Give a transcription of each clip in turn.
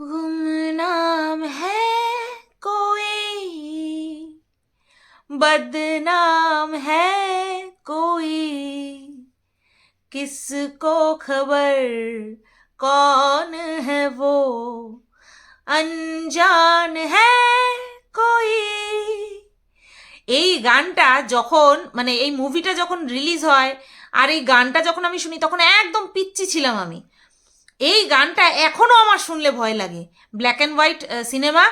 गुमनाम है कोई बदनाम है कोई किसको खबर कौन है वो अनजान है कोई এই গানটা যখন মানে এই মুভিটা যখন রিলিজ হয় আর এই গানটা যখন আমি শুনি তখন একদম পিচ্ছি ছিলাম আমি এই গানটা এখনও আমার শুনলে ভয় লাগে। ব্ল্যাক অ্যান্ড হোয়াইট সিনেমা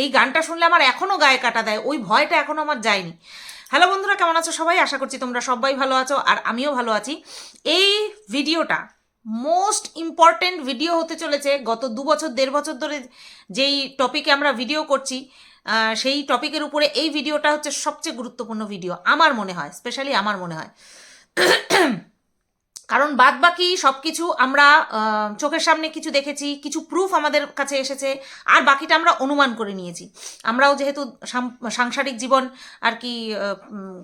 এই গানটা শুনলে আমার এখনও গায়ে কাটা দেয়। ওই ভয়টা এখনও আমার যায়নি। হ্যালো বন্ধুরা, কেমন আছো সবাই? আশা করছি তোমরা সবাই ভালো আছো আর আমিও ভালো আছি। এই ভিডিওটা মোস্ট ইম্পর্টেন্ট ভিডিও হতে চলেছে গত দু বছর, দেড় বছর ধরে যেই টপিকে আমরা ভিডিও করছি সেই টপিকের উপরে এই ভিডিওটা হচ্ছে সবচেয়ে গুরুত্বপূর্ণ ভিডিও আমার মনে হয় স্পেশালি আমার মনে হয়। কারণ বাদ বাকি সব কিছু আমরা চোখের সামনে কিছু দেখেছি, কিছু প্রুফ আমাদের কাছে এসেছে, আর বাকিটা আমরা অনুমান করে নিয়েছি। আমরাও যেহেতু সাংসারিক জীবন আর কি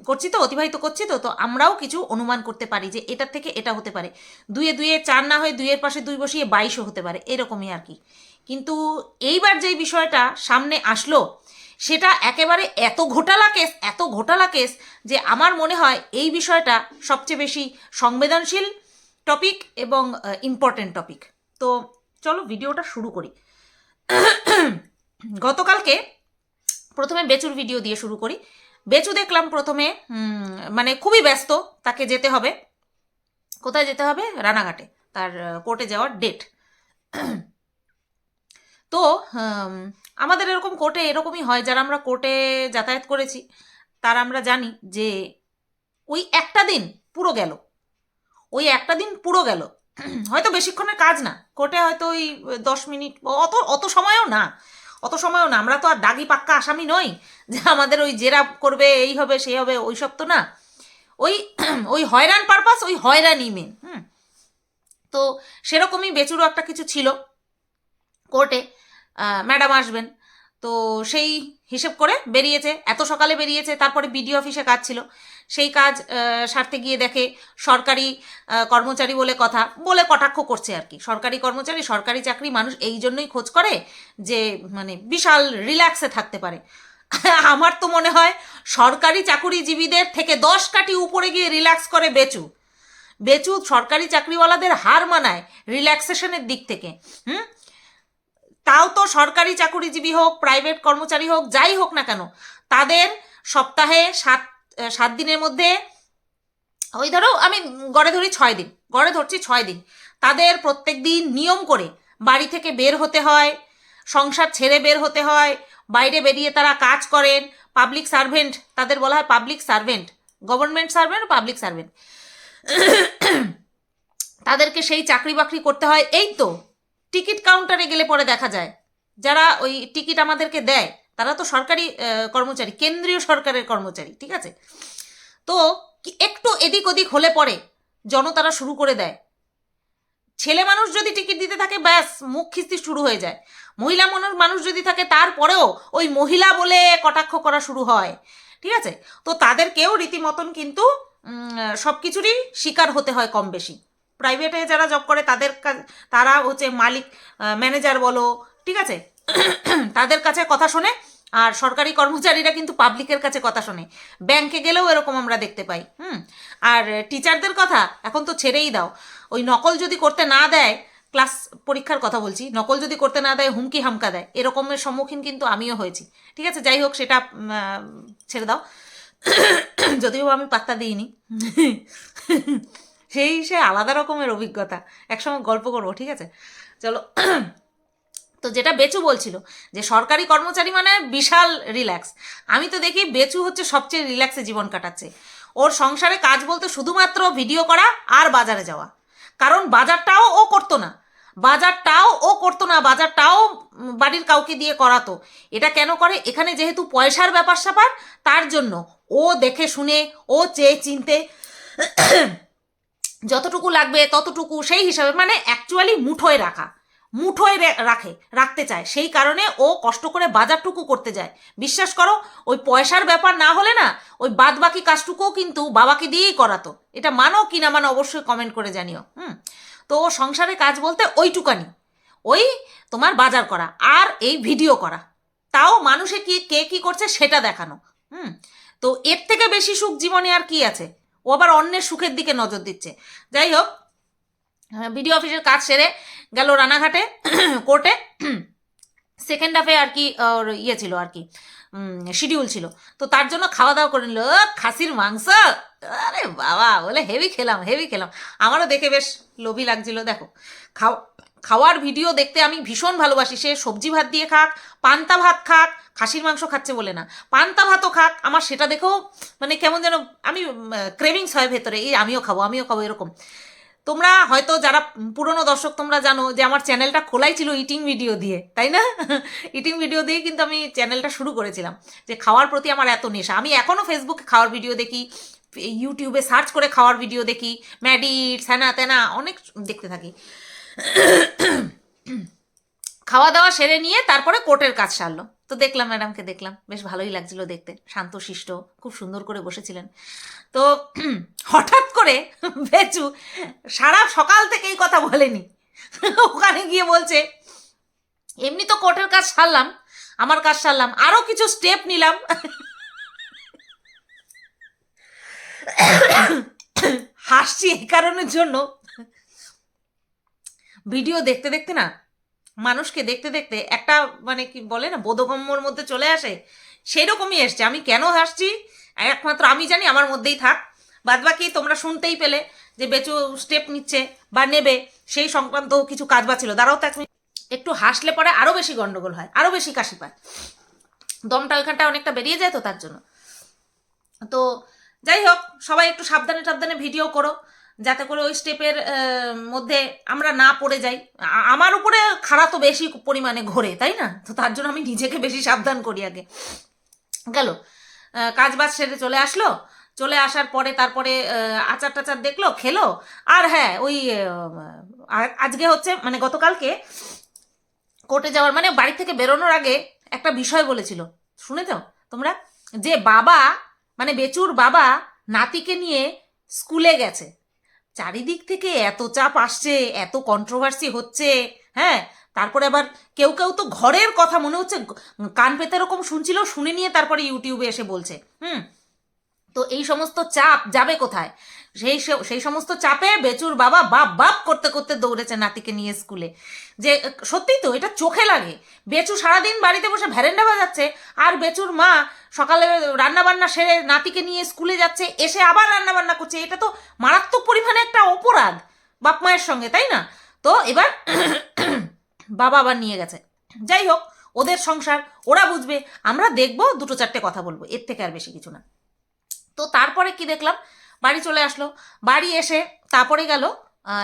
করছি তো, অতিবাহিত করছি তো তো আমরাও কিছু অনুমান করতে পারি যে এটার থেকে এটা হতে পারে। দুয়ে দুয়ে চার না হয়ে দুইয়ের পাশে দুই বসিয়ে বাইশও হতে পারে, এরকমই আর কি। কিন্তু এইবার যেই বিষয়টা সামনে আসলো সেটা একেবারে এত ঘোটালা কেস, এত ঘোটালা কেস যে আমার মনে হয় এই বিষয়টা সবচেয়ে বেশি সংবেদনশীল টপিক এবং ইম্পর্টেন্ট টপিক তো চলো ভিডিওটা শুরু করি। গতকালকে প্রথমে বেচুর ভিডিও দিয়ে শুরু করি। বেচু দেখলাম প্রথমে মানে খুবই ব্যস্ত, তাকে যেতে হবে। কোথায় যেতে হবে? রানাঘাটে, তার কোর্টে যাওয়ার ডেট তো আমাদের এরকম কোর্টে এরকমই হয়, যারা আমরা কোর্টে যাতায়াত করেছি, তার আমরা জানি যে ওই একটা দিন পুরো গেল। ওই একটা দিন পুরো গেল। হয়তো বেশিক্ষণের কাজ না, কোর্টে হয়তো ওই দশ মিনিট, অত অত সময়ও না, অত সময়ও না। আমরা তো আর দাগি পাক্কা আসামি নই যে আমাদের ওই জেরা করবে, এই হবে সেই হবে ওই সব তো না। ওই ওই হয়রান পারপাস, ওই হয়রানি মেন হুম। তো সেরকমই বেচুরও একটা কিছু ছিল কোর্টে। ম্যাডাম আসবেন। তো সেই হিসেব করে বেরিয়েছে, এত সকালে বেরিয়েছে, তারপরে বিডিও অফিসে কাজ ছিল। সেই কাজ সারতে গিয়ে দেখে সরকারি কর্মচারী বলে কথা, বলে কটাক্ষ করছে আর কি। সরকারি কর্মচারী, সরকারি চাকরি মানুষ এই জন্যই খোঁজ করে যে মানে বিশাল রিল্যাক্সে থাকতে পারে। আমার তো মনে হয় সরকারি চাকুরিজীবীদের থেকে দশ কাটি উপরে গিয়ে রিল্যাক্স করে বেচু। বেচু সরকারি চাকরিওয়ালাদের হার মানায় রিল্যাক্সেশনের দিক থেকে। হুম? তাও তো সরকারি চাকুরিজীবী হোক প্রাইভেট কর্মচারী হোক, যাই হোক না কেন, তাদের সপ্তাহে সাত সাত দিনের মধ্যে, ওই ধরো আমি গড়ে ধরি ছয় দিন, গড়ে ধরছি ছয় দিন, তাদের প্রত্যেক দিন নিয়ম করে বাড়ি থেকে বের হতে হয়, সংসার ছেড়ে বের হতে হয়, বাইরে বেরিয়ে তারা কাজ করেন পাবলিক সার্ভেন্ট তাদের বলা হয় public servant government servant public servant তাদেরকে সেই চাকরি বাকরি করতে হয়, এই তো টিকিট কাউন্টারে গেলে পরে দেখা যায়। যারা ওই টিকিট আমাদেরকে দেয়, তারা তো সরকারি কর্মচারী, কেন্দ্রীয় সরকারের কর্মচারী, ঠিক আছে? তো একটু এদিক ওদিক হলে পরে জনতারা শুরু করে দেয়। ছেলে মানুষ যদি টিকিট দিতে থাকে, ব্যাস, মুখ খিস্তি শুরু হয়ে যায়। মহিলা মানুষ মানুষ যদি থাকে, তারপরেও ওই মহিলা বলে কটাক্ষ করা শুরু হয়, ঠিক আছে? তো তাদেরকেও রীতিমতন কিন্তু সব কিছুরই শিকার হতে হয় কম বেশি। প্রাইভেটে যারা জব করে, তাদের তারা হচ্ছে মালিক ম্যানেজার বলো, ঠিক আছে? তাদের কাছে কথা শোনে, আর সরকারি কর্মচারীরা কিন্তু পাবলিকের কাছে কথা শোনে। ব্যাংকে গেলেও এরকম আমরা দেখতে পাই, হুম? আর টিচারদের কথা এখন তো ছেড়েই দাও। ওই নকল যদি করতে না দেয় ক্লাস পরীক্ষার কথা বলছি, নকল যদি করতে না দেয়, হুমকি হামকা দেয়। এরকমের সম্মুখীন কিন্তু আমিও হয়েছি। ঠিক আছে? যাই হোক, সেটা ছেড়ে দাও। যদিও আমি পাত্তা দিইনি। সেই সে আলাদা রকমের অভিজ্ঞতা। একসময় গল্প করব, ঠিক আছে? চলো। তো যেটা বেচু বলছিল যে, সরকারি কর্মচারী মানে বিশাল রিল্যাক্স। আমি তো দেখি বেচু হচ্ছে সবচেয়ে রিল্যাক্সে জীবন কাটাচ্ছে। ওর সংসারে কাজ বলতে শুধুমাত্র ভিডিও করা আর বাজারে যাওয়া। কারণ বাজারটাও ও করতো না। বাজারটাও ও করতো না, বাজারটাও বাড়ির কাউকে দিয়ে করাতো। এটা কেন করে? এখানে যেহেতু পয়সার ব্যাপার স্যাপার তার জন্য ও দেখে শুনে, ও চেয়ে চিনতে যতটুকু লাগবে, ততটুকু সেই হিসাবে মানে অ্যাকচুয়ালি মুঠোয় রাখা। মুঠোয় রাখে, রাখতে চায়। সেই কারণে ও কষ্ট করে বাজারটুকু করতে যায়। বিশ্বাস করো, ওই পয়সার ব্যাপার না হলে না, ওই বাদ বাকি কাজটুকুও কিন্তু বাবাকে দিয়েই করাতো। এটা মানো কি না মানো অবশ্যই কমেন্ট করে জানিও, হুম? তো ও সংসারে কাজ বলতে ওইটুকানি। ওই তোমার বাজার করা আর এই ভিডিও করা। তাও মানুষে কি, কে কি করছে সেটা দেখানো, হুম? তো এর থেকে বেশি সুখ জীবনে আর কি আছে? ও আবার অন্যের সুখের দিকে নজর দিচ্ছে। যাই হোক বিডিও অফিসের কাজ সেরে গেল রানাঘাটে, কোর্টে। সেকেন্ড হাফে আর কি ওর ইয়ে ছিল আর কি শিডিউল ছিল। তো তার জন্য খাওয়া দাওয়া করে নিল। খাসির মাংস! আরে বাবা, বলে হেভি খেলাম হেভি খেলাম। আমারও দেখে বেশ লোভী লাগছিল, দেখো। খাওয়া খাওয়ার ভিডিও দেখতে আমি ভীষণ ভালোবাসি। সে সবজি ভাত দিয়ে খাক, পান্তা ভাত খাক, খাসির মাংস খাচ্ছে বলে না। পান্তা ভাতও খাক, আমার সেটা দেখেও মানে কেমন যেন আমি ক্রেভিংস হয় ভেতরে, এই আমিও খাব আমিও খাব এরকম। তোমরা হয়তো যারা পুরনো দর্শক, তোমরা জানো যে আমার চ্যানেলটা খোলাই ছিল ইটিং ভিডিও দিয়ে, তাই না? ইটিং ভিডিও দিয়ে কিন্তু আমি চ্যানেলটা শুরু করেছিলাম, যে খাওয়ার প্রতি আমার এত নেশা। আমি এখনও ফেসবুকে খাওয়ার ভিডিও দেখি ইউটিউবে সার্চ করে খাওয়ার ভিডিও দেখি ম্যাডিট হ্যানা ত্যানা অনেক দেখতে থাকি। খাওয়া দাওয়া সেরে নিয়ে তারপরে কোর্টের কাজ সারলো। তো দেখলাম ম্যাডামকে দেখলাম, বেশ ভালোই লাগছিল দেখতে। শান্তশিষ্ট খুব সুন্দর করে বসেছিলেন। তো হঠাৎ করে বেচু সারা সকাল থেকে এই কথা বলেনি। ওখানে গিয়ে বলছে, এমনি তো কোর্টের কাজ সারলাম, আমার কাজ সারলাম আরও কিছু স্টেপ নিলাম। হাসছি এই কারণের জন্য ভিডিও দেখতে দেখতে না, মানুষকে দেখতে দেখতে একটা মানে কি বলে না, বোধগম্যর মধ্যে চলে আসে, সেরকমই এসছে। আমি কেন হাসছি? একমাত্র আমি জানি, আমার মধ্যেই থাক। বাদ বাকি তোমরা শুনতেই পেলে যে বেচু স্টেপ নিচ্ছে বা নেবে, সেই সংক্রান্ত কিছু কাজ বাছিল দাঁড়াও তো এক একটু হাসলে পরে আরও বেশি গন্ডগোল হয় আরও বেশি কাশি পায়। দমটা ওইখানটা অনেকটা বেরিয়ে যায় তো তার জন্য। তো যাই হোক, সবাই একটু সাবধানে সাবধানে ভিডিও করো। যাতে করে ওই স্টেপের মধ্যে আমরা না পড়ে যাই। আমার উপরে খারাপ তো বেশি পরিমাণে ঘোরে, তাই না? তো তার জন্য আমি নিজেকে বেশি সাবধান করি আগে। গেল। কাজ বাজ সেরে চলে আসলো। চলে আসার পরে তারপরে আচার টাচার দেখল, খেলো। আর হ্যাঁ ওই আজকে হচ্ছে মানে গতকালকে কোর্টে যাওয়ার মানে বাড়ি থেকে বেরোনোর আগে একটা বিষয় বলেছিল। শুনেছ তোমরা। যে বাবা মানে বেচুর বাবা, নাতিকে নিয়ে স্কুলে গেছে। চারিদিক থেকে এত চাপ আসছে, এত কন্ট্রোভার্সি হচ্ছে হ্যাঁ? তারপরে আবার কেউ কেউ তো ঘরের কথা মনে হচ্ছে, কান পেতে এরকম শুনছিল, শুনে নিয়ে তারপরে ইউটিউবে এসে বলছে, হুম? তো এই সমস্ত চাপ যাবে কোথায়? সেই সেই সমস্ত চাপে বেচুর বাবা বাপ বাপ করতে করতে দৌড়েছে নাতিকে নিয়ে স্কুলে যে, সত্যিই তো এটা চোখে লাগে। বেচু সারাদিন বাড়িতে বসে ভ্যারেন্ডা বাজাচ্ছে, আর বেচুর মা সকালে রান্নাবান্না সেরে নাতিকে নিয়ে স্কুলে যাচ্ছে, এসে আবার রান্নাবান্না করছে। এটা তো মারাত্মক পরিমাণে একটা অপরাধ বাপ মায়ের সঙ্গে, তাই না? তো এবার বাবা আবার নিয়ে গেছে। যাই হোক, ওদের সংসার, ওরা বুঝবে, আমরা দেখব, দুটো চারটে কথা বলব, এর থেকে আর বেশি কিছু না। তো তারপরে কি দেখলাম? বাড়ি চলে আসলো। বাড়ি এসে তারপরে গেল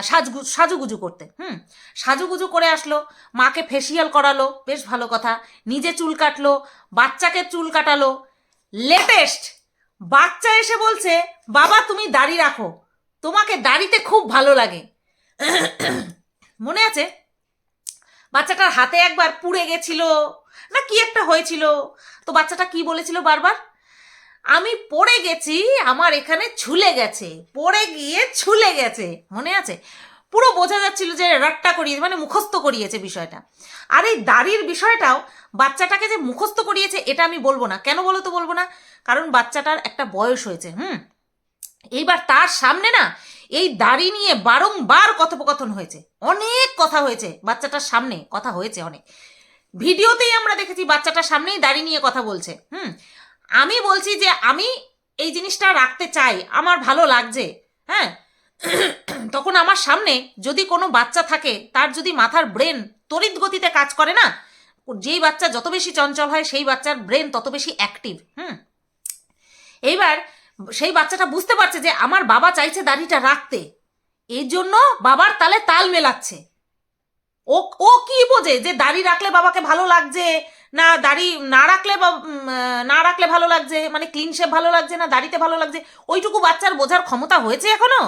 সাজগু, সাজুগুজু করতে, হুম? সাজুগুজু করে আসলো, মাকে ফেসিয়াল করালো, বেশ ভালো কথা, নিজে চুল কাটলো, বাচ্চাকে চুল কাটালো। লেটেস্ট বাচ্চা এসে বলছে, বাবা, তুমি দাড়ি রাখো, তোমাকে দাড়িতে খুব ভালো লাগে। মনে আছে? বাচ্চাটার হাতে একবার পুড়ে গেছিল, না কি একটা হয়েছিল? তো বাচ্চাটা কি বলেছিল বারবার? আমি পড়ে গেছি, আমার এখানে ছুলে গেছে, পড়ে গিয়ে ছুলে গেছে, মনে আছে? পুরো বোঝা যাচ্ছিল যে রাট্টা করিয়ে মানে মুখস্থ করিয়েছে বিষয়টা। আর এই দাড়ির বিষয়টাও বাচ্চাটাকে যে মুখস্থ করিয়েছে, এটা আমি বলব না। কেন বলো তো বলব না? কারণ বাচ্চাটার একটা বয়স হয়েছে, হুম? এইবার তার সামনে না, এই দাড়ি নিয়ে বারংবার কথোপকথন হয়েছে। অনেক কথা হয়েছে বাচ্চাটার সামনে, কথা হয়েছে অনেক। ভিডিওতেই আমরা দেখেছি বাচ্চাটার সামনেই দাড়ি নিয়ে কথা বলছে, হুম? আমি বলছি যে আমি এই জিনিসটা রাখতে চাই, আমার ভালো লাগছে হ্যাঁ? তখন আমার সামনে যদি কোনো বাচ্চা থাকে, তার যদি মাথার ব্রেন তড়িৎ গতিতে কাজ করে না, যেই বাচ্চা যত বেশি চঞ্চল হয়, সেই বাচ্চার ব্রেন তত বেশি অ্যাক্টিভ হুম? এইবার সেই বাচ্চাটা বুঝতে পারছে যে আমার বাবা চাইছে দাড়িটা রাখতে এই জন্য বাবার তালে তাল মেলাচ্ছে। ও ও কি বোঝে যে দাড়ি রাখলে বাবাকে ভালো লাগছে না, দাড়ি না রাখলে বা না রাখলে ভালো লাগছে মানে ক্লিন শেপ ভালো লাগছে না, দাড়িতে ভালো লাগছে, ওইটুকু বাচ্চার বোঝার ক্ষমতা হয়েছে এখনও?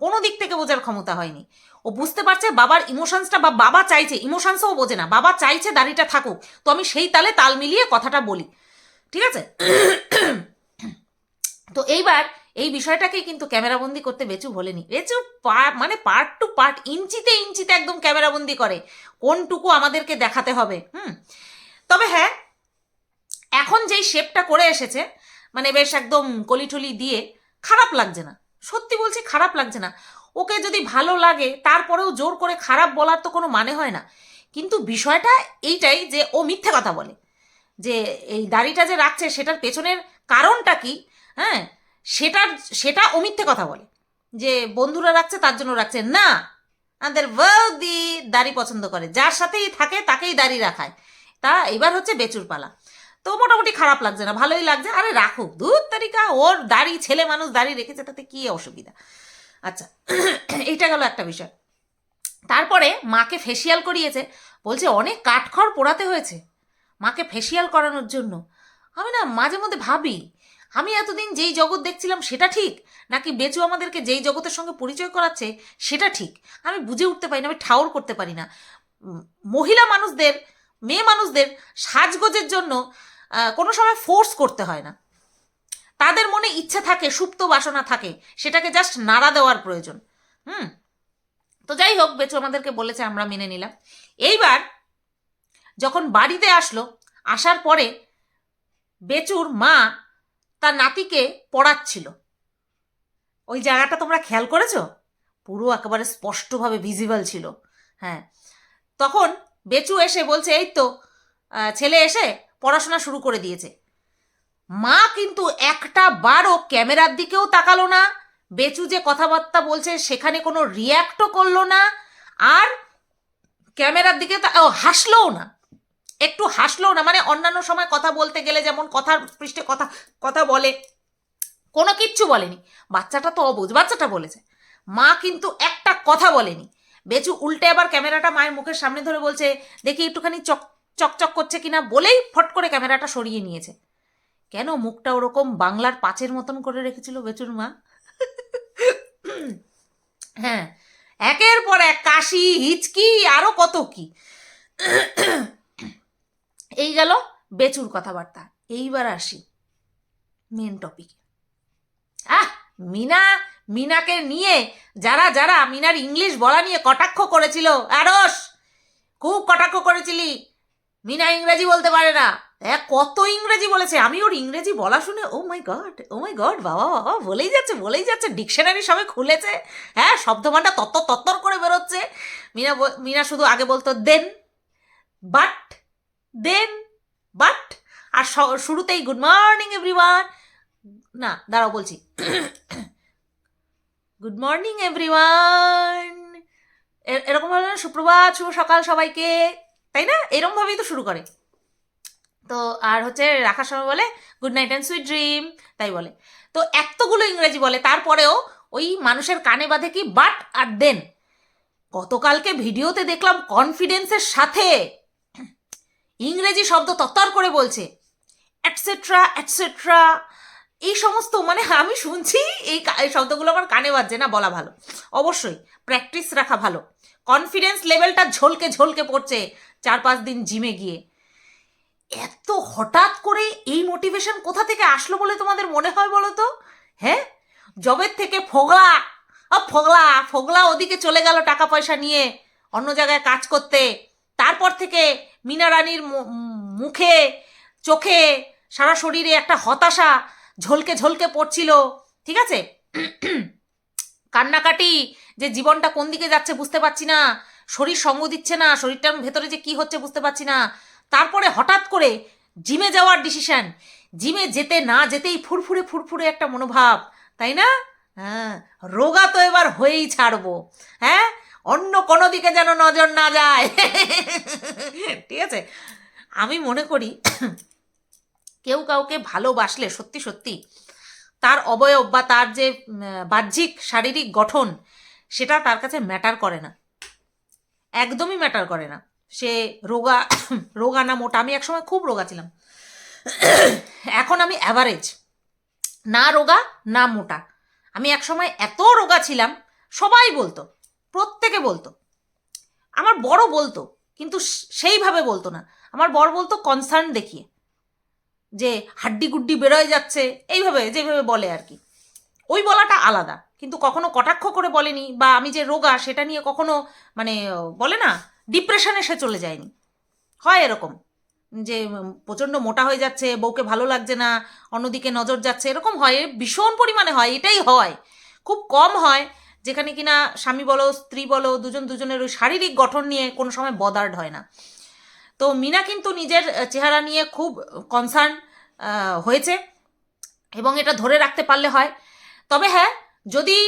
কোনো দিক থেকে বোঝার ক্ষমতা হয়নি। ও বুঝতে পারছে বাবার ইমোশনসটা বা বাবা চাইছে ইমোশনসও বোঝে না, বাবা চাইছে দাড়িটা থাকুক, তো আমি সেই তালে তাল মিলিয়ে কথাটা বলি, ঠিক আছে? তো এইবার এই বিষয়টাকেই কিন্তু ক্যামেরাবন্দি করতে বেচু বলেনি বেচু মানে পার্ট টু পার্ট ইঞ্চিতে ইঞ্চিতে একদম ক্যামেরাবন্দি করে, কোনটুকু আমাদেরকে দেখাতে হবে, হুম? তবে হ্যাঁ এখন যেই শেপটা করে এসেছে মানে বেশ একদম কলিটলি দিয়ে, খারাপ লাগছে না। সত্যি বলছি খারাপ লাগছে না। ওকে যদি ভালো লাগে, তারপরেও জোর করে খারাপ বলার তো কোনো মানে হয় না। কিন্তু বিষয়টা এইটাই যে ও মিথ্যে কথা বলে। যে এই দাড়িটা যে রাখছে, সেটার পেছনের কারণটা কি? হ্যাঁ সেটার, সেটা ও মিথ্যে কথা বলে। যে বন্ধুরা রাখছে, তার জন্য রাখছে। না, আমাদের দাড়ি পছন্দ করে। যার সাথেই থাকে, তাকেই দাড়ি রাখায়। তা এবার হচ্ছে বেচুর পালা। তো মোটামুটি খারাপ লাগছে না, ভালোই লাগছে। আরে রাখুক দূর তারিকা ওর দাড়ি, ছেলে মানুষ দাড়ি রেখেছে, তাতে কি অসুবিধা? আচ্ছা এইটা গেল একটা বিষয়। তারপরে মাকে ফেসিয়াল করিয়েছে, বলছে অনেক কাঠখড় পোড়াতে হয়েছে, মাকে ফেসিয়াল করানোর জন্য। আমি না মাঝে মধ্যে ভাবি, আমি এতদিন যেই জগৎ দেখছিলাম সেটা ঠিক? নাকি বেচু আমাদেরকে যেই জগতের সঙ্গে পরিচয় করাচ্ছে সেটা ঠিক? আমি বুঝে উঠতে পারি না, আমি ঠাউর করতে পারি না। মহিলা মানুষদের মেয়ে মানুষদের সাজগোজের জন্য কোনো সময় ফোর্স করতে হয় না। তাদের মনে ইচ্ছে থাকে, সুপ্ত বাসনা থাকে, সেটাকে জাস্ট নাড়া দেওয়ার প্রয়োজন। হুম? তো যাই হোক, বেচু আমাদেরকে বলেছে, আমরা মেনে নিলাম। এইবার যখন বাড়িতে আসলো, আসার পরে বেচুর মা তার নাতিকে পড়াচ্ছিল। ওই জায়গাটা তোমরা খেয়াল করেছ? পুরো একেবারে স্পষ্টভাবে ভিজিবল ছিল। হ্যাঁ। তখন বেচু এসে বলছে, এই তো ছেলে এসে পড়াশোনা শুরু করে দিয়েছে। মা কিন্তু একটা বারও ক্যামেরার দিকেও তাকালো না, বেচু যে কথাবার্তা বলছে সেখানে কোনো রিয়াক্টও করল না, আর ক্যামেরার দিকে হাসলোও না। একটু হাসলোও না মানে অন্যান্য সময় কথা বলতে গেলে যেমন কথার পৃষ্ঠে কথা কথা বলে, কোনো কিচ্ছু বলেনি। বাচ্চাটা তো অবুঝ, বাচ্চাটা বলেছে। মা কিন্তু একটা কথা বলেনি। বেচু উল্টে আবার ক্যামেরাটা মায়ের মুখের সামনে ধরে বলছে, দেখি একটুখানি চক, চকচক করছে কিনা? বলেই ফট করে ক্যামেরাটা সরিয়ে নিয়েছে। কেন মুখটা ওরকম বাংলার পাঁচের মতন করে রেখেছিল বেচুর মা? হ্যাঁ একের পর এক কাশি, হিচকি, আরও কত কি। এই গেল বেচুর কথাবার্তা। এইবার আসি মেন টপিক আহ, মিনা মিনাকে নিয়ে যারা যারা মিনার ইংলিশ বলা নিয়ে কটাক্ষ করেছিল। আরস খুব কটাক্ষ করেছিলি। মিনা ইংরেজি বলতে পারে না। দেখ কত ইংরেজি বলেছে? আমি ওর ইংরেজি বলা শুনে ও মাই গড ও মাই গড বাবা বাবা, বলেই যাচ্ছে বলেই যাচ্ছে, ডিকশনারি সবে খুলেছে। হ্যাঁ শব্দমানটা তত্তর তত্তর করে বেরোচ্ছে। মিনা মিনা শুধু আগে বলতো দেন বাট দেন বাট আর শুরুতেই গুড মর্নিং এভরিওয়ান না, দাঁড়াও বলছি। গুড মর্নিং এভরিওয়ান এরকম ভাবে সুপ্রভাত, শুভ সকাল সবাইকে। তাই না? এরকম ভাবেই তো শুরু করে। তো, আর হচ্ছে রাখার সময় বলে good night and sweet dream তাই বলে। তো, এতগুলো ইংরেজি বলে, তারপরেও ওই মানুষের কানে বাঁধে কি বাট আর দেন গতকালকে ভিডিওতে দেখলাম কনফিডেন্সের সাথে। ইংরেজি শব্দ তত্তর করে বলছে অ্যাটসেট্রা অ্যাটসেট্রা এই সমস্ত মানে আমি শুনছি এই শব্দগুলো আমার কানে বাজছে, না বলা ভালো। অবশ্যই প্র্যাকটিস রাখা ভালো। কনফিডেন্স লেভেলটা ঝলকে ঝলকে পড়ছে চার পাঁচ দিন জিমে গিয়ে। এত হঠাৎ করে এই মোটিভেশন কোথা থেকে আসলো বলে তোমাদের মনে হয় বলো তো? হ্যাঁ? জবের থেকে ফোগলা ফোগলা ফোগলা ওদিকে চলে গেল টাকা পয়সা নিয়ে, অন্য জায়গায় কাজ করতে। তারপর থেকে মিনা রানীর মুখে, চোখে, সারা শরীরে একটা হতাশা ঝলকে ঝলকে পড়ছিল, ঠিক আছে? কান্নাকাটি যে জীবনটা কোন দিকে যাচ্ছে বুঝতে পারছি না, শরীর সঙ্গ দিচ্ছে না, শরীরটার ভেতরে যে কি হচ্ছে বুঝতে পারছি না। তারপরে হঠাৎ করে জিমে যাওয়ার ডিসিশন জিমে যেতে না যেতেই ফুরফুরে ফুরফুরে একটা মনোভাব, তাই না? হ্যাঁ রোগা তো এবার হয়েই ছাড়বো হ্যাঁ? অন্য কোনো দিকে যেন নজর না যায়। ঠিক আছে? আমি মনে করি কেউ কাউকে ভালোবাসলে সত্যি সত্যি তার অবয়ব বা তার যে বাহ্যিক শারীরিক গঠন সেটা তার কাছে ম্যাটার করে না। একদমই ম্যাটার করে না। সে রোগা রোগা না মোটা। আমি একসময় খুব রোগা ছিলাম। এখন আমি অ্যাভারেজ না রোগা, না মোটা। আমি একসময় এত রোগা ছিলাম, সবাই বলতো, প্রত্যেকে বলতো। আমার বড় বলতো, কিন্তু সেইভাবে বলতো না। আমার বড় বলতো কনসার্ন দেখিয়ে। যে হাড্ডি গুড্ডি বেরোয় যাচ্ছে, এইভাবে, যেভাবে বলে আর কি। ওই বলাটা আলাদা, কিন্তু কখনো কটাক্ষ করে বলেনি বা আমি যে রোগা, সেটা নিয়ে কখনো মানে বলে না, ডিপ্রেশনে সে চলে যায়নি। হয় এরকম, যে প্রচণ্ড মোটা হয়ে যাচ্ছে, বউকে ভালো লাগছে না, অন্যদিকে নজর যাচ্ছে, এরকম হয় ভীষণ পরিমাণে হয়, এটাই হয়। খুব কম হয়, যেখানে কিনা স্বামী বলো, স্ত্রী বলো, দুজন দুজনের ওই শারীরিক গঠন নিয়ে কোনো সময় বদার্ড হয় না। তো মিনা কিন্তু নিজের চেহারা নিয়ে খুব কনসার্ন হয়েছে এবং এটা ধরে রাখতে পারলে হয়। তবে হ্যাঁ যদি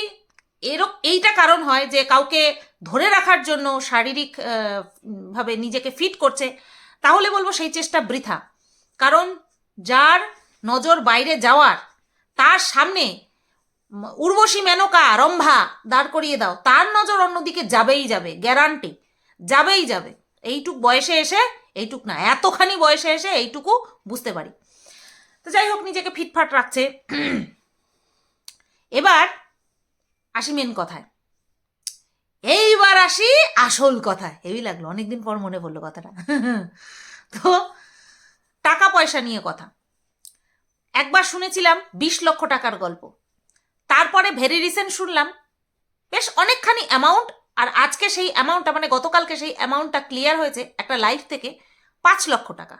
এরক এইটা কারণ হয় যে কাউকে ধরে রাখার জন্য শারীরিক ভাবে নিজেকে ফিট করছে, তাহলে বলব সেই চেষ্টা বৃথা। কারণ যার নজর বাইরে যাওয়ার, তার সামনে উর্বশী মেনকা রম্ভা দাঁড় করিয়ে দাও, তার নজর অন্যদিকে যাবেই যাবে গ্যারান্টি যাবেই যাবে। এইটুক বয়সে এসে, এইটুক না, এতখানি বয়সে এসে এইটুকু বুঝতে পারি। তো যাই হোক, নিজেকে ফিটফাট রাখছে। এবার আসি মেন কথায়। এইবার আসি আসল কথা হেভি লাগল, অনেকদিন পর মনে পড়ল কথাটা। তো টাকা পয়সা নিয়ে কথা। একবার শুনেছিলাম বিশ লক্ষ টাকার গল্প। তারপরে ভেরি রিসেন্ট শুনলাম, বেশ অনেকখানি অ্যামাউন্ট আর আজকে সেই অ্যামাউন্টটা মানে গতকালকে সেই অ্যামাউন্টটা ক্লিয়ার হয়েছে একটা লাইফ থেকে পাঁচ লক্ষ টাকা।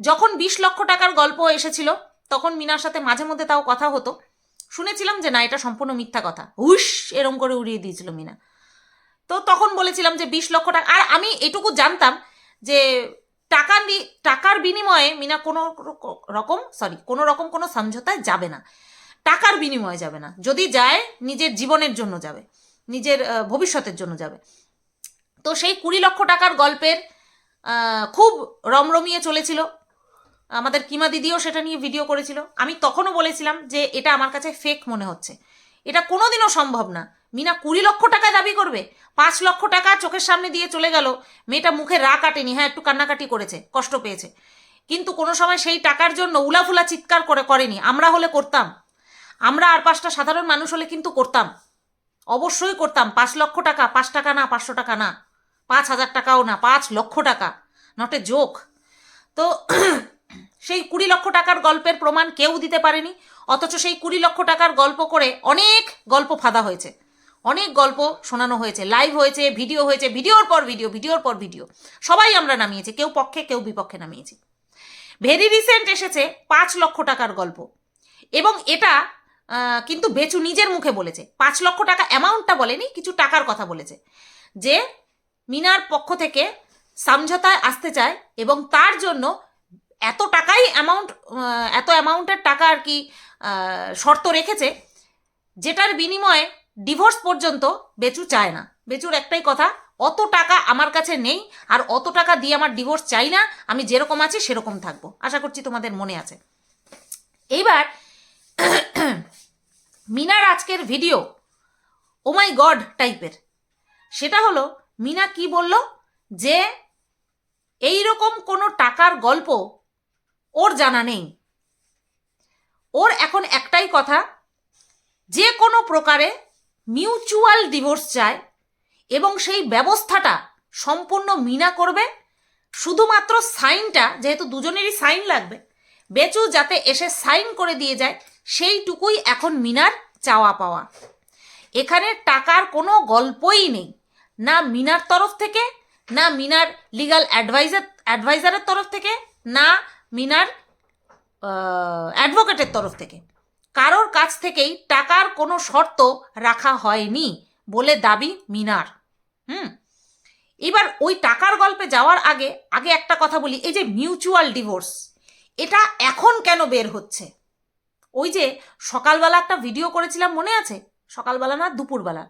যখন বিশ লক্ষ টাকার গল্প এসেছিল, তখন মিনার সাথে মাঝে মধ্যে তাও কথা হতো। শুনেছিলাম যে না, এটা সম্পূর্ণ মিথ্যা কথা। হুশ! এরম করে উড়িয়ে দিয়েছিল মিনা। তো তখন বলেছিলাম যে বিশ লক্ষ টাকা, আর আমি এটুকু জানতাম যে টাকা টাকার বিনিময়ে মিনা কোনো রকম সরি কোনো রকম কোনো সমঝোতায় যাবে না। টাকার বিনিময়ে যাবে না। যদি যায়, নিজের জীবনের জন্য যাবে। নিজের ভবিষ্যতের জন্য যাবে। তো সেই কুড়ি লক্ষ টাকার গল্পের খুব রমরমিয়ে চলেছিল। আমাদের কিমা দিদিও সেটা নিয়ে ভিডিও করেছিল। আমি তখনও বলেছিলাম যে এটা আমার কাছে ফেক মনে হচ্ছে। এটা কোনোদিনও সম্ভব না। মিনা কুড়ি লক্ষ টাকা দাবি করবে। পাঁচ লক্ষ টাকা চোখের সামনে দিয়ে চলে গেল। মেয়েটা মুখে রা কাটেনি হ্যাঁ একটু কান্নাকাটি করেছে, কষ্ট পেয়েছে। কিন্তু কোনো সময় সেই টাকার জন্য উলাফুলা চিৎকার করে করেনি। আমরা হলে করতাম। আমরা আর পাঁচটা সাধারণ মানুষ হলে কিন্তু করতাম। অবশ্যই করতাম, পাঁচ লক্ষ টাকা, পাঁচ টাকা না, পাঁচশো টাকা না, পাঁচ হাজার টাকাও না, পাঁচ লক্ষ টাকা নট এ জোক তো সেই কুড়ি লক্ষ টাকার গল্পের প্রমাণ কেউ দিতে পারেনি, অথচ সেই কুড়ি লক্ষ টাকার গল্প করে অনেক গল্প ফাঁদা হয়েছে। অনেক গল্প শোনানো হয়েছে লাইভ হয়েছে ভিডিও হয়েছে, ভিডিওর পর ভিডিও ভিডিওর পর ভিডিও সবাই আমরা নামিয়েছি, কেউ পক্ষে, কেউ বিপক্ষে নামিয়েছি। ভেরি রিসেন্ট এসেছে পাঁচ লক্ষ টাকার গল্প। এবং এটা কিন্তু বেচু নিজের মুখে বলেছে। পাঁচ লক্ষ টাকা অ্যামাউন্টটা বলেনি, কিছু টাকার কথা বলেছে। যে মিনার পক্ষ থেকে সমঝোতায় আসতে চায় এবং তার জন্য এত টাকাই অ্যামাউন্ট এত অ্যামাউন্টের টাকা আর কি শর্ত রেখেছে, যেটার বিনিময়ে ডিভোর্স পর্যন্ত বেচু চায় না। বেচুর একটাই কথা, অত টাকা আমার কাছে নেই আর অত টাকা দিয়ে আমার ডিভোর্স চাই না, আমি যেরকম আছি সেরকম থাকব। আশা করছি তোমাদের মনে আছে। এইবার মিনার আজকের ভিডিও ও মাই গড টাইপের সেটা হলো, মিনা কি বলল? যে এই রকম কোনো টাকার গল্প ওর জানা নেই। ওর এখন একটাই কথা, যে কোনো প্রকারে মিউচুয়াল ডিভোর্স চায় এবং সেই ব্যবস্থাটা সম্পূর্ণ মিনা করবে, শুধুমাত্র সাইনটা, যেহেতু দুজনেরই সাইন লাগবে, বেচু যাতে এসে সাইন করে দিয়ে যায় সেইটুকুই এখন মিনার চাওয়া পাওয়া। এখানে টাকার কোনো গল্পই নেই। না মিনার তরফ থেকে, না মিনার লিগাল অ্যাডভাইজার অ্যাডভাইজারের তরফ থেকে, না মিনার অ্যাডভোকেটের তরফ থেকে। কারোর কাছ থেকেই টাকার কোনো শর্ত রাখা হয়নি বলে দাবি মিনার। হুম? এবার ওই টাকার গল্পে যাওয়ার আগে আগে একটা কথা বলি। এই যে মিউচুয়াল ডিভোর্স এটা এখন কেন বের হচ্ছে? ওই যে সকালবেলা একটা ভিডিও করেছিলাম, মনে আছে? সকালবেলা না, দুপুরবেলা।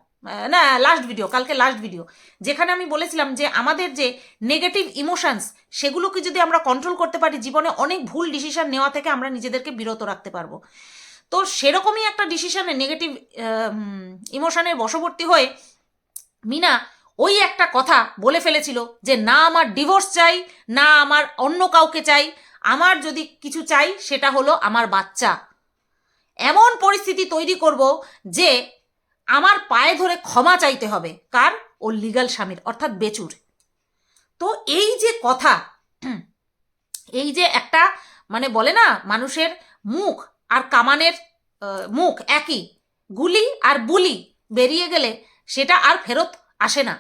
না লাস্ট ভিডিও কালকে লাস্ট ভিডিও যেখানে আমি বলেছিলাম যে আমাদের যে নেগেটিভ ইমোশনস সেগুলোকে যদি আমরা কন্ট্রোল করতে পারি, জীবনে অনেক ভুল ডিসিশন নেওয়া থেকে আমরা নিজেদেরকে বিরত রাখতে পারব। তো সেরকমই একটা ডিসিশনে নেগেটিভ ইমোশনের বশবর্তী হয়ে মিনা ওই একটা কথা বলে ফেলেছিল যে, না, আমার ডিভোর্স চাই, না, আমার অন্য কাউকে চাই। আমার যদি কিছু চাই, সেটা হলো আমার বাচ্চা। এমন পরিস্থিতি তৈরি করব যে আমার পায়ে ধরে ক্ষমা চাইতে হবে, কার? ও লিগাল স্বামীর, অর্থাৎ বেচুর। তো এই যে কথা, এই যে একটা মানে বলে না, মানুষের মুখ আর কামানের মুখ একই, গুলি আর বুলি বেরিয়ে গেলে সেটা আর ফেরত আসে না।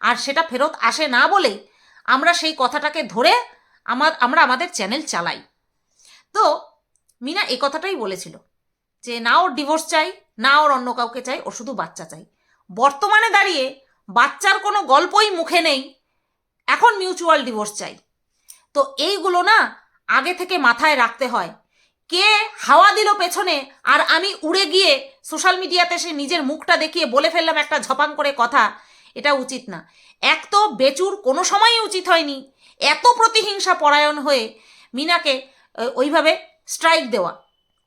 আর সেটা ফেরত আসে না বলেই আমরা সেই কথাটাকে ধরে আমার, আমরা আমাদের চ্যানেল চালাই। তো মিনা এই কথাটাই বলেছিল। যে না ওর ডিভোর্স চাই, না ওর অন্য কাউকে চাই, ওর শুধু বাচ্চা চাই। বর্তমানে দাঁড়িয়ে বাচ্চার কোনো গল্পই মুখে নেই, এখন মিউচুয়াল ডিভোর্স চাই। তো এইগুলো না আগে থেকে মাথায় রাখতে হয়। কে হাওয়া দিল পেছনে, আর আমি উড়ে গিয়ে সোশ্যাল মিডিয়াতে সে নিজের মুখটা দেখিয়ে বলে ফেললাম একটা ঝপাং করে কথা, এটা উচিত না। এক তো বেচুর কোনো সময়ই উচিত হয়নি। এত প্রতিহিংসা পরায়ণ হয়ে মিনাকে ওইভাবে স্ট্রাইক দেওয়া।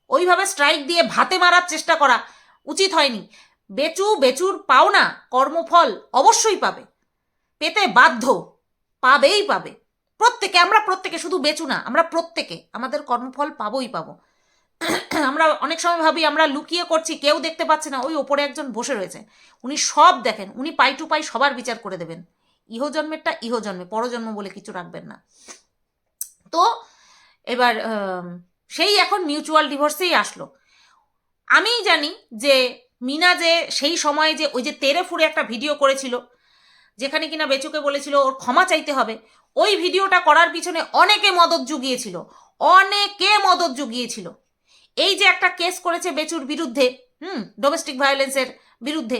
ওইভাবে স্ট্রাইক দিয়ে ভাতে মারার চেষ্টা করা উচিত হয়নি। বেচু, বেচুর পাওনা কর্মফল অবশ্যই পাবে। পেতে বাধ্য, পাবেই পাবে। প্রত্যেকে, আমরা প্রত্যেকে, শুধু বেচু না, আমরা প্রত্যেকে, আমাদের কর্মফল পাবোই পাবো। আমরা অনেক সময় ভাবি, আমরা লুকিয়ে করছি, কেউ দেখতে পাচ্ছে না, ওই ওপরে একজন বসে রয়েছে। উনি সব দেখেন, উনি পাই টু পাই সবার বিচার করে দেবেন। ইহজন্মেরটা ইহজন্মে, পরজন্ম বলে কিছু রাখবেন না। তো, এবার সেই এখন মিউচুয়াল ডিভোর্সেই আসলো। আমি জানি যে মিনা যে সেই সময়ে যে ওই যে তেরে ফুরে একটা ভিডিও করেছিল, যেখানে কিনা বেচুকে বলেছিল, ওর ক্ষমা চাইতে হবে। ওই ভিডিওটা করার পিছনে অনেকে মদত জুগিয়েছিল, অনেকে মদত জুগিয়েছিল। এই যে একটা কেস করেছে বেচুর বিরুদ্ধে, হুম ডোমেস্টিক ভায়োলেন্সের বিরুদ্ধে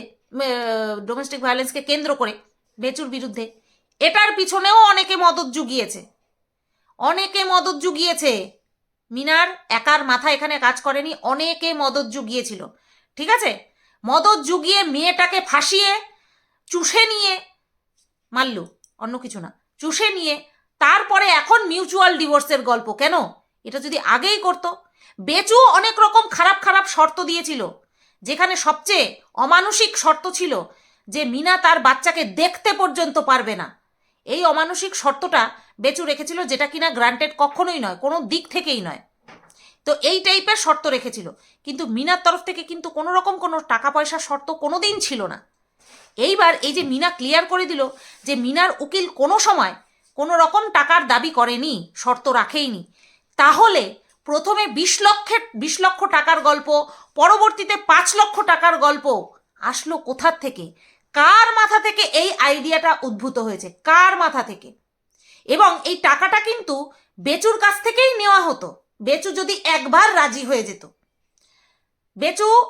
ডোমেস্টিক ভায়োলেন্সকে কেন্দ্র করে বেচুর বিরুদ্ধে, এটার পিছনেও অনেকে মদত জুগিয়েছে। অনেকে মদত জুগিয়েছে। মিনার একার মাথা এখানে কাজ করেনি, অনেকে মদত জুগিয়েছিল। ঠিক আছে? মদত জুগিয়ে মেয়েটাকে ফাঁসিয়ে, চুষে নিয়ে, মাল্লু, অন্য কিছু না, চুষে নিয়ে, তারপরে এখন মিউচুয়াল ডিভোর্সের গল্প, কেন? এটা যদি আগেই করতো। বেচু অনেক রকম খারাপ খারাপ শর্ত দিয়েছিল, যেখানে সবচেয়ে অমানসিক শর্ত ছিল যে মিনা তার বাচ্চাকে দেখতে পর্যন্ত পারবে না। এই অমানসিক শর্তটা বেচু রেখেছিল যেটা কিনা গ্রান্টেড কখনোই নয়, কোনো দিক থেকেই নয়। তো এই টাইপের শর্ত রেখেছিল। কিন্তু মিনার তরফ থেকে কিন্তু কোনো রকম কোনো টাকা পয়সার শর্ত কোনো দিন ছিল না। এইবার এই যে মিনা ক্লিয়ার করে দিল যে মিনার উকিল কোনো সময় কোনো রকম টাকার দাবি করেনি, শর্ত রাখেইনি, তাহলে প্রথমে বিশ লক্ষের, বিশ লক্ষ টাকার গল্প, পরবর্তীতে পাঁচ লক্ষ টাকার গল্প আসলো কোথার থেকে? কার মাথা থেকে এই আইডিয়াটা উদ্ভূত হয়েছে? কার মাথা থেকে? এবং এই টাকাটা কিন্তু বেচুর কাছ থেকেই নেওয়া হতো। বেচু যদি একবার রাজি হয়ে যেত। বেচু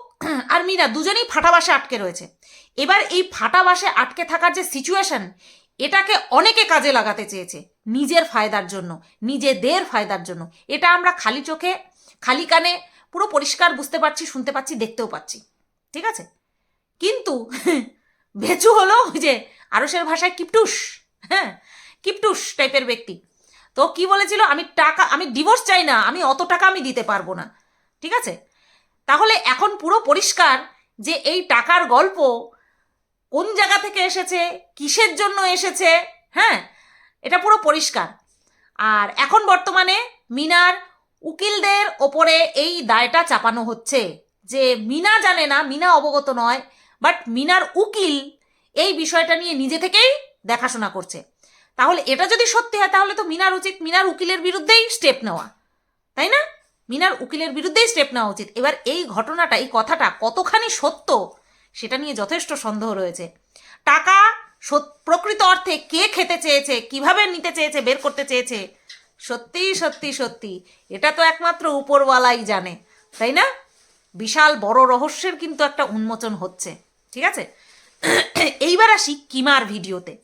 আর মীরা দুজনেই ফাটাবাসে আটকে রয়েছে। এবার এই ফাটাবাসে আটকে থাকার যে সিচুয়েশন এটাকে অনেকে কাজে লাগাতে চেয়েছে। নিজের ফায়দার জন্য, নিজেদের ফায়দার জন্য। এটা আমরা খালি চোখে, খালি কানে পুরো পরিষ্কার বুঝতে পারছি, শুনতে পাচ্ছি, দেখতেও পাচ্ছি। ঠিক আছে? কিন্তু বেচু হলো যে আরসের ভাষায় কিপটুস হ্যাঁ কিপটুস টাইপের ব্যক্তি। তো কি বলেছিল? আমি টাকা, আমি ডিভোর্স চাই না, আমি অত টাকা আমি দিতে পারব না। ঠিক আছে? তাহলে এখন পুরো পরিষ্কার যে এই টাকার গল্প কোন জায়গা থেকে এসেছে, কিসের জন্য এসেছে হ্যাঁ এটা পুরো পরিষ্কার। আর এখন বর্তমানে মিনার উকিলদের ওপরে এই দায়টা চাপানো হচ্ছে। যে মিনা জানে না, মিনা অবগত নয় বাট মিনার উকিল এই বিষয়টা নিয়ে নিজে থেকেই দেখাশোনা করছে। তাহলে এটা যদি সত্যি হয়, তাহলে তো মিনার উচিত, মিনার উকিলের বিরুদ্ধেই স্টেপ নেওয়া। তাই না? মিনার উকিলের বিরুদ্ধেই স্টেপ নেওয়া উচিত। এবার এই ঘটনাটা, এই কথাটা কতখানি সত্য, সেটা নিয়ে যথেষ্ট সন্দেহ রয়েছে। টাকা প্রকৃত অর্থে কে খেতে চেয়েছে, কীভাবে নিতে চেয়েছে, বের করতে চেয়েছে, সত্যি সত্যি সত্যি, এটা তো একমাত্র উপরওয়ালাই জানে, তাই না? বিশাল বড় রহস্যের কিন্তু একটা উন্মোচন হচ্ছে। ঠিক আছে? এইবার আসি কিমার ভিডিওতে।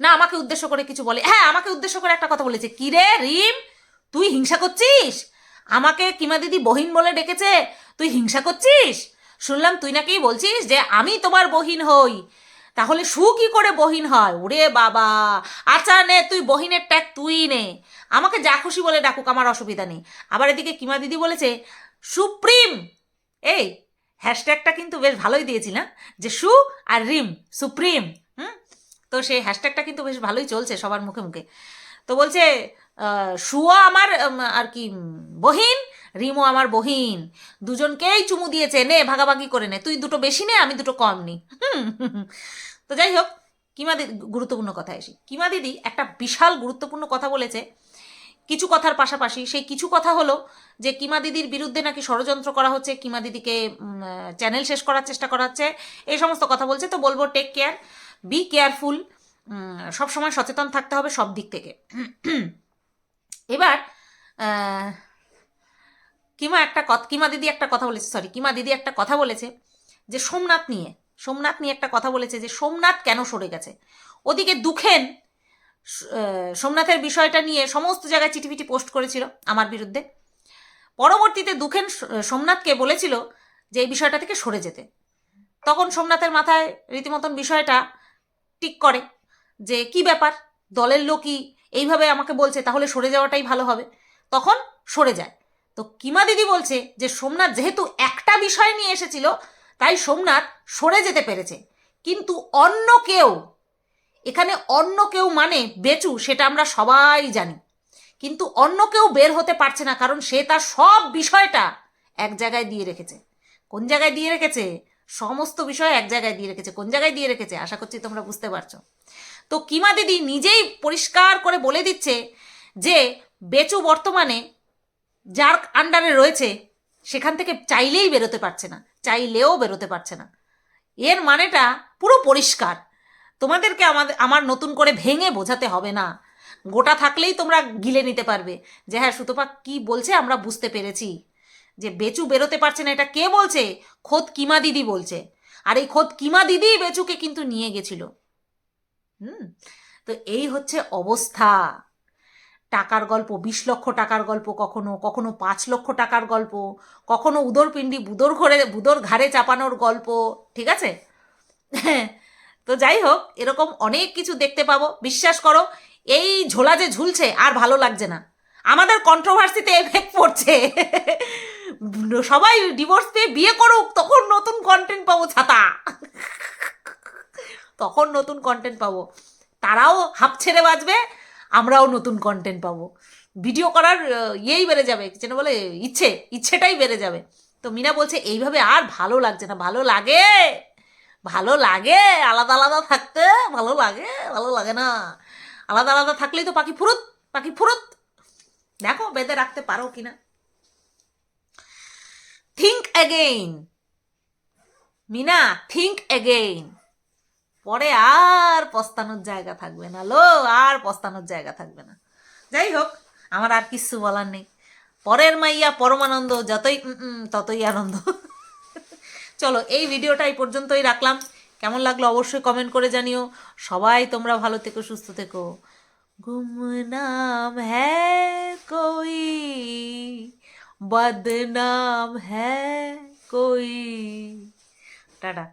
না, আমাকে উদ্দেশ্য করে কিছু বলে। হ্যাঁ আমাকে উদ্দেশ্য করে একটা কথা বলেছে। কিরে রিম, তুই হিংসা করছিস? আমাকে কিমা দিদি বহিন বলে ডেকেছে, তুই হিংসা করছিস? শুনলাম তুই নাকি বলছিস যে আমি তোমার বহিন হই। তাহলে সু কি করে বহিন হয়? ওরে বাবা! আচ্ছা নে, তুই বহিনের ট্যাগ তুই নে। আমাকে যা খুশি বলে ডাকুক, আমার অসুবিধা নেই। আবার এদিকে কিমা দিদি বলেছে, সুপ্রিম! এই হ্যাশট্যাগটা কিন্তু বেশ ভালোই দিয়েছিলাম যে সু আর রিম, সুপ্রিম, হুম? তো সেই হ্যাশট্যাগটা কিন্তু বেশ ভালোই চলছে সবার মুখে মুখে। তো বলছে সুও আমার আর কি বহিন, রিমও আমার বহিন। দুজনকেই চুমু দিয়েছে, নে, ভাগাভাগি করে নে। তুই দুটো বেশি নে, আমি দুটো কম নি। তো যাই হোক, কিমা দিদি গুরুত্বপূর্ণ কথা এসি কিমা দিদি একটা বিশাল গুরুত্বপূর্ণ কথা বলেছে কিছু কথার পাশাপাশি সেই কিছু কথা হলো যে কিমা দিদির বিরুদ্ধে নাকি ষড়যন্ত্র করা হচ্ছে, কিমা দিদিকে চ্যানেল শেষ করার চেষ্টা করা হচ্ছে, এই সমস্ত কথা বলছে। তো বলব টেক কেয়ার বি কেয়ারফুল সবসময় সচেতন থাকতে হবে সব দিক থেকে। এবার কিমা একটা কথা কিমা দিদি একটা কথা বলেছে সরি কিমা দিদি একটা কথা বলেছে যে সোমনাথ নিয়ে সোমনাথ নিয়ে একটা কথা বলেছে যে সোমনাথ কেন সরে গেছে? ওদিকে দুখেন সোমনাথের বিষয়টা নিয়ে সমস্ত জায়গায় চিঠিফিটি পোস্ট করেছিল আমার বিরুদ্ধে। পরবর্তীতে দুখেন সোমনাথকে বলেছিল যে এই বিষয়টা থেকে সরে যেতে। তখন সোমনাথের মাথায় রীতিমতন বিষয়টা টিক করে যে, কি ব্যাপার? দলের লোকই এইভাবে আমাকে বলছে, তাহলে সরে যাওয়াটাই ভালো হবে। তখন সরে যায়। তো কিমা দিদি বলছে যে, সোমনাথ যেহেতু একটা বিষয় নিয়ে এসেছিল, তাই সোমনাথ সরে যেতে পেরেছে। কিন্তু অন্য কেউ এখানে অন্য কেউ মানে বেচু, সেটা আমরা সবাই জানি। কিন্তু অন্য কেউ বের হতে পারছে না, কারণ সে তার সব বিষয়টা এক জায়গায় দিয়ে রেখেছে। কোন জায়গায় দিয়ে রেখেছে? সমস্ত বিষয় এক জায়গায় দিয়ে রেখেছে। কোন জায়গায় দিয়ে রেখেছে? আশা করছি তোমরা বুঝতে পারছ। তো কিমা দিদি নিজেই পরিষ্কার করে বলে দিচ্ছে যে, বেচু বর্তমানে যার আন্ডারে রয়েছে, সেখান থেকে চাইলেই বেরোতে পারছে না, চাইলেও বেরোতে পারছে না। এর মানেটা পুরো পরিষ্কার। তোমাদেরকে আমাদের, আমার নতুন করে ভেঙে বোঝাতে হবে না। গোটা থাকলেই তোমরা গিলে নিতে পারবে। যে হ্যাঁ সুতপা কি বলছে আমরা বুঝতে পেরেছি। যে বেচু বেরোতে পারছে না, এটা কে বলছে? খোদ কিমা দিদি বলছে। আর এই খোদ কিমা দিদি বেচুকে কিন্তু নিয়ে গেছিল। হুম, তো এই হচ্ছে অবস্থা। টাকার গল্প, বিশ লক্ষ টাকার গল্প কখনো কখনো পাঁচ লক্ষ টাকার গল্প, কখনো উদরপিণ্ডি বুদর ঘরে, বুদর ঘাড়ে চাপানোর গল্প, ঠিক আছে? তো যাই হোক, এরকম অনেক কিছু দেখতে পাবো। বিশ্বাস করো, এই ঝোলা যে ঝুলছে আর ভালো লাগছে না। আমাদের কন্ট্রোভার্সিতে এফেক্ট পড়ছে। সবাই ডিভোর্স পেয়ে বিয়ে করুক, তখন নতুন কন্টেন্ট পাবো ছাতা। তখন নতুন কন্টেন্ট পাবো। তারাও হাফ ছেড়ে বাঁচবে, আমরাও নতুন কন্টেন্ট পাবো। ভিডিও করার ইয়েই বেড়ে যাবে যেন বলে, ইচ্ছে, ইচ্ছেটাই বেড়ে যাবে। তো মিনা বলছে, এইভাবে আর ভালো লাগছে না, ভালো লাগে। ভালো লাগে, আলাদা আলাদা থাকতে ভালো লাগে ভালো লাগে না। আলাদা আলাদা থাকলেই তো পাখি ফুরুত পাখি ফুরুত। দেখো, বেঁধে রাখতে পারো কিনা। Think again Mina think again পরে আর পস্তানোর জায়গা থাকবে না, লো, আর পস্তানোর জায়গা থাকবে না। যাই হোক, আমার আর কিচ্ছু বলার নেই। পরের মাইয়া পরমানন্দ, যতই ততই আনন্দ। চলো, এই ভিডিওটা এই পর্যন্তই রাখলাম। কেমন লাগল অবশ্যই কমেন্ট করে জানিও। সবাই তোমরা ভালো থেকো, সুস্থ থেকো। গুমনাম হ্যাঁ কই? বদনাম হ্যাঁ কই? টাটা।